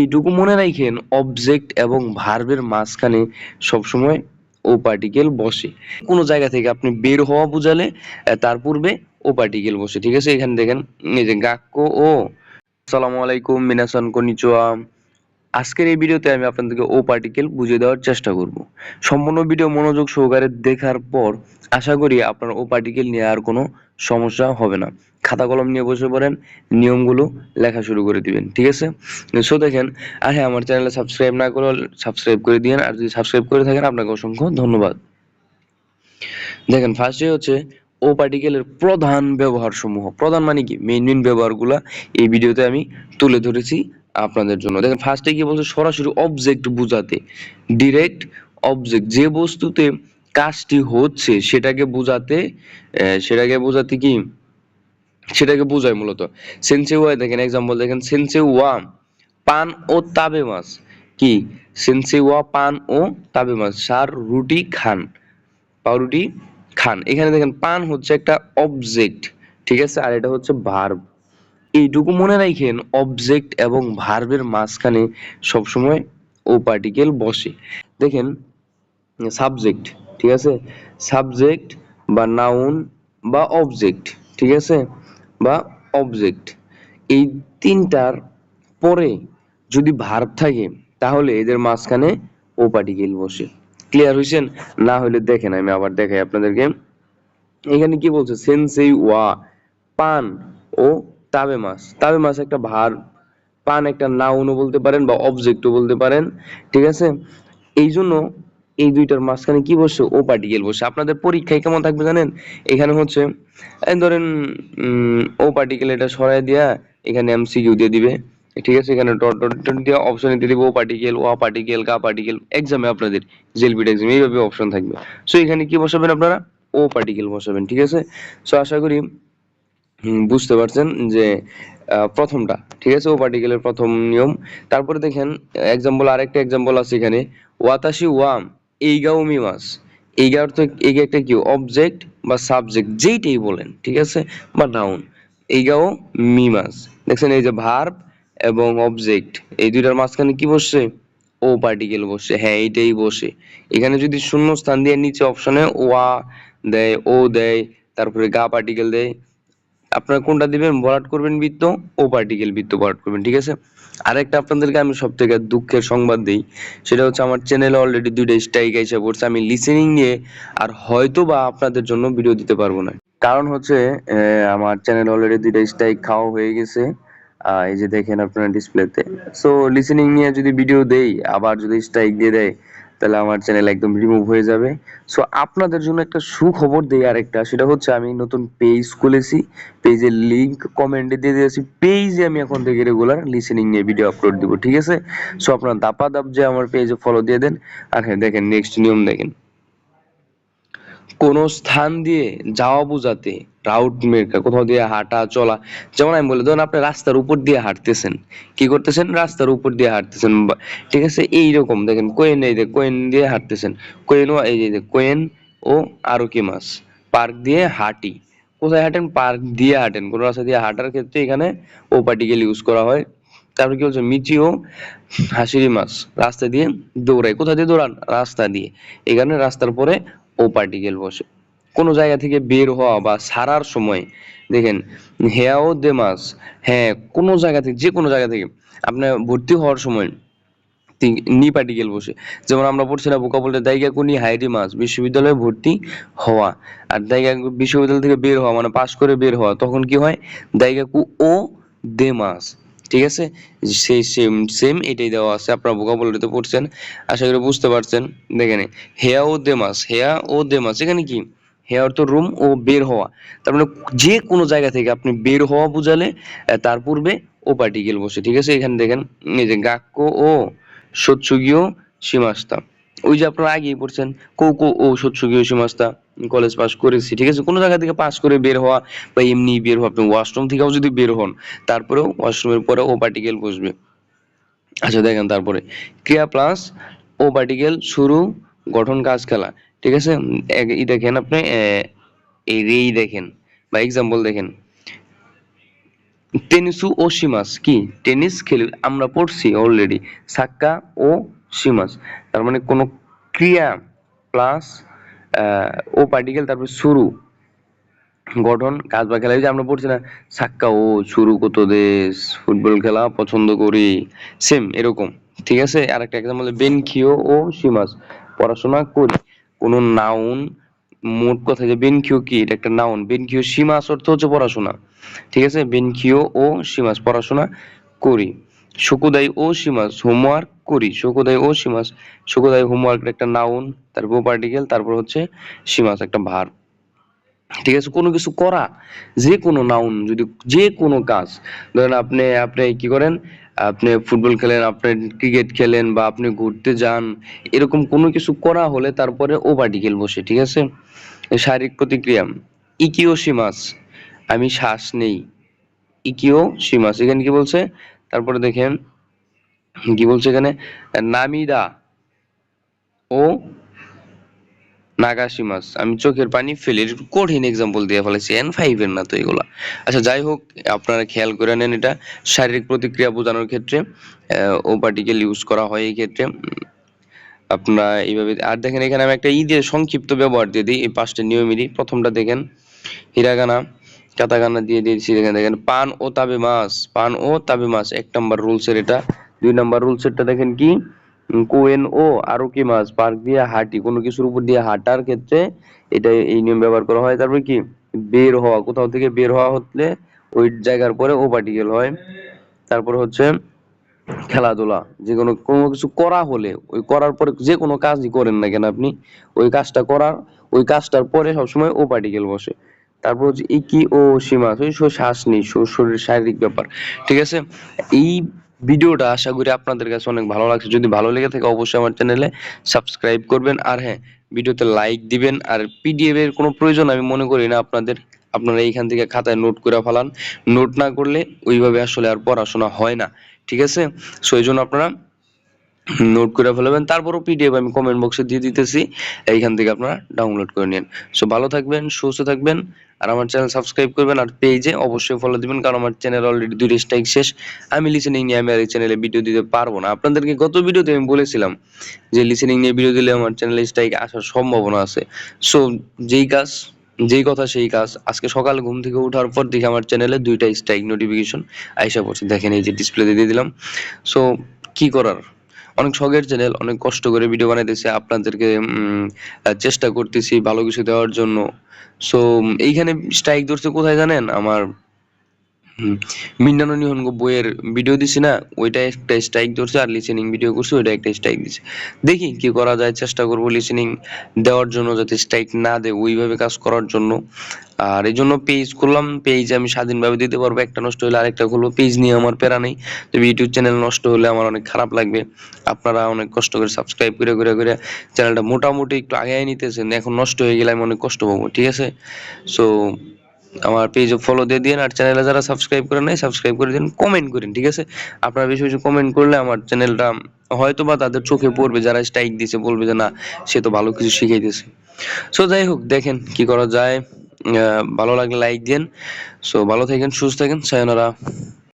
এইটুকু মনে রাখেন অবজেক্ট এবং ভার্বের মাঝখানে সবসময় ও পার্টিকেল বসে। কোনো জায়গা থেকে আপনি বের হওয়া বুঝালে তার পূর্বে ও পার্টিকেল বসে, ঠিক আছে? এখানে দেখেন, এই যে গাক্য ও। আসসালামু আলাইকুম, মিনাসান কনিচুয়া। আজকের এই ভিডিওতে আমি আপনাদেরকে ও পার্টিকেল বুঝিয়ে দেওয়ার চেষ্টা করব। সম্পূর্ণ ভিডিও মনোযোগ সহকারে দেখার পর আশা করি আপনার ও পার্টিকেল নিয়ে আর কোনো সমস্যা হবে না। খাতা কলম নিয়ে বসে পড়েন, নিয়মগুলো লেখা শুরু করে দিবেন, ঠিক আছে? সো দেখেন, আর হ্যাঁ আমার চ্যানেলে সাবস্ক্রাইব না করে সাবস্ক্রাইব করে দিন আর যদি সাবস্ক্রাইব করে থাকেন, আপনাকে অসংখ্য ধন্যবাদ। দেখেন ফার্স্টে হচ্ছে ও পার্টিকেলের প্রধান ব্যবহার সমূহ প্রধান মানে কি? মেইন মেইন ব্যবহারগুলো এই ভিডিওতে আমি তুলে ধরেছি আপনাদের জন্য। দেখেন ফার্স্টে কি বলছে? সরাসরি অবজেক্ট বোঝাতে। ডিরেক্ট অবজেক্ট যে বস্তুতে কাজটি হচ্ছে সেটাকে বোঝাতে সেটাকে বোঝাতে কি? সেটাকে বোঝায় মূলত। সেন্সে ওয়া দেখেন এক্সাম্পল দেখেন সেন্সে ওয়া পান ও তাবে মাছ। কি? সেন্সে ওয়া পান ও তাবে মাছ। সার, রুটি, খান। পাউরুটি খান। এখানে দেখেন পান হচ্ছে একটা অবজেক্ট ঠিক আছে? আর এটা হচ্ছে ভার্ব এইটুকু মনে রাখেন অবজেক্ট এবং ভার্বের মাঝখানে সবসময় ও পার্টিকেল বসে। দেখেন সাবজেক্ট ঠিক আছে? সাবজেক্ট বা নাউন বা অবজেক্ট ঠিক আছে? বা অবজেক্ট এই তিনটার পরে যদি ভার্ব থাকে, তাহলে এদের মাঝখানে ও পার্টিকেল বসে। ক্লিয়ার হয়েছেন না হলে দেখেন, আমি আবার দেখাই আপনাদেরকে। এখানে কি বলছে? সেন্সেই ওয়া পান ও তাবে মাছ। তাবে মাছ একটা ভার পান একটা নাউনও বলতে পারেন বা অবজেক্টও বলতে পারেন, ঠিক আছে? এই জন্য এই দুইটার মাঝখানে কি বসে ও পার্টিকেল বসে আপনাদের পরীক্ষায় কেমন থাকবে জানেন? এখানে হচ্ছে ধরেন ও পার্টিকেল এটা সরাই দিয়া এখানে এমসিকিউ দিয়ে দিবে। ঠিক আছে? এখানে ডট ডট ডট দিয়ে অপশন দিয়ে দিবে ও পার্টিকেল ও পার্টিকেল কা পার্টিকেল এক্সামে আপনাদের জেলবিট এক্সাম এইভাবে অপশন থাকবে। সো এখানে কি বসাবেন আপনারা? ও পার্টিকেল বসাবেন। ঠিক আছে? সো আশা করি বুঝতে পারছেন যে প্রথমটা। ঠিক আছে? ও পার্টিকেলের প্রথম নিয়ম। তারপরে দেখেন এক্সাম্পল আরেকটা এক্সাম্পল আছে এখানে। ওয়াতাশি ওয়াম। এইগাও মিমাস এইগা অর্থ এইগা একটা কি? অবজেক্ট বা সাবজেক্ট যেইটাই বলেন, ঠিক আছে? বা নাউন এইগাও মিমাস দেখছেন এই যে ভার্ব এবং অবজেক্ট এই দুইটার মাঝখানে কি বসছে? ও পার্টিকেল বসে হ্যাঁ এইটাই বসে। এখানে যদি শূন্য স্থান দিয়ে, নিচে অপশনে ওয়া দেয়, ও দেয়, তারপরে গা পার্টিকেল দেয় আপনারা কোনটা দিবেন? ভরাট করবেন বৃত্ত, ও পার্টিকেল বৃত্ত ভরাট করবেন, ঠিক আছে? আরেকটা আপনাদেরকে আমি সব থেকে দুঃখের সংবাদ দিই, সেটা হচ্ছে আমার চ্যানেলে অলরেডি দুইটা স্ট্রাইক এসে পড়ছে, আমি লিসেনিং নিয়ে আর হয়তো বা আপনাদের জন্য ভিডিও দিতে পারব না। কারণ হচ্ছে আমার চ্যানেল অলরেডি দুইটা স্ট্রাইক খাওয়া হয়ে গেছে এই যে দেখেন আপনারা ডিসপ্লেতে সো লিসেনিং নিয়ে যদি ভিডিও দেই, আবার যদি স্ট্রাইক দিয়ে দেয় তাহলে আমার চ্যানেল একদম রিমুভ হয়ে যাবে। সো আপনাদের জন্য একটা সুখবর দেই আরেকটা, সেটা হচ্ছে আমি নতুন পেজ খুলেছি। পেজের লিঙ্ক কমেন্টে দিয়ে দিয়েছি। পেজে আমি এখন থেকে রেগুলার লিসেনিং নিয়ে ভিডিও আপলোড দিব, ঠিক আছে? সো আপনারা দাপা দাপ যে আমার পেজে ফলো দিয়ে দেন। আর হ্যাঁ দেখেন নেক্সট নিয়ম দেখেন। কোন স্থান দিয়ে যাওয়া বোঝাতে, রাউট মেকা কোথাও দিয়ে হাঁটা, চলা, যেমন আমি বলি ধরুন আপনি রাস্তার উপর দিয়ে হাঁটতেছেন। কি করতেছেন? রাস্তার উপর দিয়ে হাঁটতেছেন। ঠিক আছে? এইরকম, দেখেন, কোয়েন, এই কোয়েন দিয়ে হাঁটতেছেন। কোয়েন ও, এই যে কোয়েন ও আরও কি মাছ? পার্ক দিয়ে হাঁটি। কোথায় হাঁটেন? পার্ক দিয়ে হাঁটেন। কোন রাস্তা দিয়ে হাঁটার ক্ষেত্রে এখানে ও পার্টিকেল ইউজ করা হয়। তারপর কি বলছে? মিচি ও হাসিরি মাছ রাস্তা দিয়ে দৌড়ায়। কোথা দিয়ে দৌড়ান? রাস্তা দিয়ে। এখানে রাস্তার পরে ও পার্টিকেল বসে। কোনো জায়গা থেকে বের হওয়া বা সারার সময় দেখেন, হেয়াও দে মাছ হ্যাঁ কোনো জায়গা থেকে, যে কোনো জায়গা থেকে আপনার ভর্তি হওয়ার সময় নি পার্টিকেল বসে। যেমন আমরা পড়ছিলাম বোকা বলতে দায়িকা কোনি হাইরি মাস, বিশ্ববিদ্যালয়ে ভর্তি হওয়া। আর দায়িকা বিশ্ববিদ্যালয় থেকে বের হওয়া মানে পাশ করে বের হওয়া, তখন কি হয়? দায়িকা কু ও দে মাস। ঠিক আছে? সেই সেম সেম এটাই দেওয়া আছে, আপনারা বোকা বলতে পড়ছেন, আশা করি বুঝতে পারছেন। দেখেন, হেয়া ও দেমাস, হেয়া ও দেমাস, এখানে কি? হেয়া অর্থ রুম ও বের হওয়া। তার মানে যে কোনো জায়গা থেকে আপনি বের হওয়া বুঝালে তার পূর্বে ও পার্টিকেল বসে, ঠিক আছে? এখানে দেখেন, এই যে গাক্য ও সৎসুগীয় সীমাস্তা ওই যে আপনারা আগেই পড়ছেন, কো কো ও সৎসুগীয় সীমাস্তা কলেজ পাস করেছি, ঠিক আছে? কোনো জায়গা থেকে পাস করে বের হওয়া বা এমনি বের হওয়া, আপনি ওয়াশরুম থেকেও যদি বের হন, তারপরেও ওয়াশরুমের পরে ও পার্টিকেল বসবে। আচ্ছা দেখেন তারপরে, ক্রিয়া প্লাস ও পার্টিকেল শুরু, গঠন, কাজ, খেলা, ঠিক আছে? ই দেখেন আপনি এই রেই দেখেন, বা এক্সাম্পল দেখেন। টেনিসু ও সীমাস, কি? টেনিস খেলে আমরা পড়ছি অলরেডি সাক্কা ও সীমাস। তার মানে কোনো ক্রিয়া প্লাস ও পার্টিকেল তারপর শুরু। গঠন, কাজ বা খেলা যে আমরা পড়ছি না, সাক্কা, ও শুরু কত দেশ, ফুটবল খেলা পছন্দ করি। সেম এরকম। ঠিক আছে? আর একটা এক্সাম্পল বেনখিও ও সীমাস। পড়াশোনা করি। কোন নাউন মোট কথা যে বেনখিও কি? এটা একটা নাউন বেনখিও সীমাস অর্থ হচ্ছে পড়াশোনা। ঠিক আছে? বেনখিও ও সীমাস, পড়াশোনা করি। শকুদাই ও সীমাস হোমওয়ার্ক করি। শকুদাই ও সীমাস। শকুদাই হোমওয়ার্ক একটা নাউন তারপর পার্টিকেল তারপর হচ্ছে সীমাস একটা ভার ঠিক আছে, কোনো কিছু করা, যে কোনো নাউন যদি যে কোনো কাজ, ধরেন আপনি আপনি কি করেন, আপনি ফুটবল খেলেন, আপনি ক্রিকেট খেলেন বা আপনি ঘুরতে যান, এরকম কোনো কিছু করা হলে তারপরে ও পার্টিকেল বসে, ঠিক আছে? শারীরিক প্রতিক্রিয়া, ইকিও সীমাস, আমি শ্বাস নেই, ইকিও সীমাস, এখানে কি বলছে? তারপরে দেখেন কি বলছে এখানে? নামিদা। ও নাগাসিমাস। আমি চোখের পানি ফেলি কঠিন এক্সাম্পল দিয়ে ফেলেছি। এন ফাইভ এর না তো এগুলা। আচ্ছা যাই হোক, আপনারা খেয়াল করে নেন এটা। শারীরিক প্রতিক্রিয়া বোঝানোর ক্ষেত্রে ও পার্টিকেল ইউজ করা হয় এই ক্ষেত্রে। আপনারা এইভাবে, আর দেখেন এখানে আমি একটা দিয়ে সংক্ষিপ্ত ব্যবহার দিয়ে দিই। এই পাঁচটা নিয়মেরই। প্রথমটা দেখেন, হিরাগানা, কাতাগানা দিয়ে দিয়েছি। দেখেন দেখেন, পান ও তাবে মাছ। পান ও তাবে মাছ। এক নাম্বার রুলসের এটা। দুই নাম্বার রুলসেরটা দেখেন কি? কোয়েন ও আরও কি মাছ, পার্ক দিয়ে হাঁটি, কোনো কিছুর উপর দিয়ে হাঁটার ক্ষেত্রে এটা এই নিয়ম ব্যবহার করা হয়। তারপরে কি? বের হওয়া, কোথাও থেকে বের হওয়া হলে ওই জায়গার পরে ও পার্টিকেল হয়। তারপর হচ্ছে খেলাধুলা যে কোনো কোনো কিছু করা হলে, ওই করার পরে যে কোনো কাজই করেন না কেন আপনি, ওই কাজটা করার, ওই কাজটার পরে সবসময় ও পার্টিকেল বসে। তারপর হচ্ছে ইকি ও সীমা শ্বাস নেই শরীর শারীরিক ব্যাপার, ঠিক আছে? এই ভিডিওটা আশা করি আপনাদের কাছে অনেক ভালো লাগছে। যদি ভালো লেগে থাকে অবশ্যই আমার চ্যানেলে সাবস্ক্রাইব করবেন। আর হ্যাঁ ভিডিওতে লাইক দিবেন। আর পিডিএফ এর কোনো প্রয়োজন আমি মনে করি না আপনাদের। আপনারা এইখান থেকে খাতায় নোট করে ফেলান। নোট না করলে ওইভাবে আসলে আর পড়াশোনা হয় না। ঠিক আছে? সো এই জন্য আপনারা নোট করে ফেলবেন। তারপরও পিডিএফ আমি কমেন্ট বক্সে দিয়ে দিতেছি। এইখান থেকে আপনারা ডাউনলোড করে নিন। সো ভালো থাকবেন, সুস্থ থাকবেন, আর আমার চ্যানেল সাবস্ক্রাইব করবেন আর পেজে অবশ্যই ফলো দিবেন, কারণ আমার চ্যানেল অলরেডি দুই স্ট্রাইক শেষ। আমি লিসেনিং নিয়ে আমি আর এই চ্যানেলে ভিডিও দিতে পারব না। আপনাদেরকে গত ভিডিওতে আমি বলেছিলাম যে লিসেনিং নিয়ে ভিডিও দিলে আমার চ্যানেলে স্ট্রাইক আসার সম্ভাবনা আছে। সো যেই কাজ, যেই কথা সেই কাজ। আজকে সকাল ঘুম থেকে ওঠার পর দেখি আমার চ্যানেলে দুইটা স্ট্রাইক নোটিফিকেশন আইসা পড়ছে। দেখেন এই যে ডিসপ্লেতে দিয়ে দিলাম। সো কি করার? অনেক শখের চ্যানেল অনেক কষ্ট করে ভিডিও বানাইতেছি, আপনাদেরকে চেষ্টা করতেছি ভালো কিছু দেওয়ার জন্য। সো এইখানে স্ট্রাইক ধরছে কোথায় জানেন? আমার মিন্নানো নিহনগ বইয়ের ভিডিও দিছি না? ওইটা একটা স্ট্রাইক ধরছে আর লিসেনিং ভিডিও করছি, ওইটা একটা স্ট্রাইক দিছে। দেখি কি করা যায়, চেষ্টা করব লিসেনিং দেওয়ার জন্য যাতে স্ট্রাইক না দেয়, ওইভাবে কাজ করার জন্য। আর এই জন্য পেজ করলাম পেজ আমি স্বাধীনভাবে দিতে পারব, একটা নষ্ট হলে আরেকটা খুলবো পেজ নিয়ে আমার প্যারা নেই। তবে ইউটিউব চ্যানেল নষ্ট হলে আমার অনেক খারাপ লাগবে। আপনারা অনেক কষ্ট করে সাবস্ক্রাইব করে করে করে চ্যানেলটা মোটামুটি একটু আগে নিতেছেন, এখন নষ্ট হয়ে গেলে আমি অনেক কষ্ট পাবো, ঠিক আছে? সো আমার পেজ ফলো দিয়ে দিন আর চ্যানেলে যারা সাবস্ক্রাইব করে নাই সাবস্ক্রাইব করে দিন কমেন্ট করেন, ঠিক আছে? আপনারা বেশি বেশি কমেন্ট করলে আমার চ্যানেলটা হয়তো বা তাদের চোখে পড়বে, যারা স্ট্রাইক দিছে, বলবে যে না, সে তো ভালো কিছু শিখাইতেছে। সো যাই হোক, দেখেন কি করা যায়। ভালো লাগলে লাইক দিন সো ভালো থাকেন, সুস্থ থাকেন। সায়নারা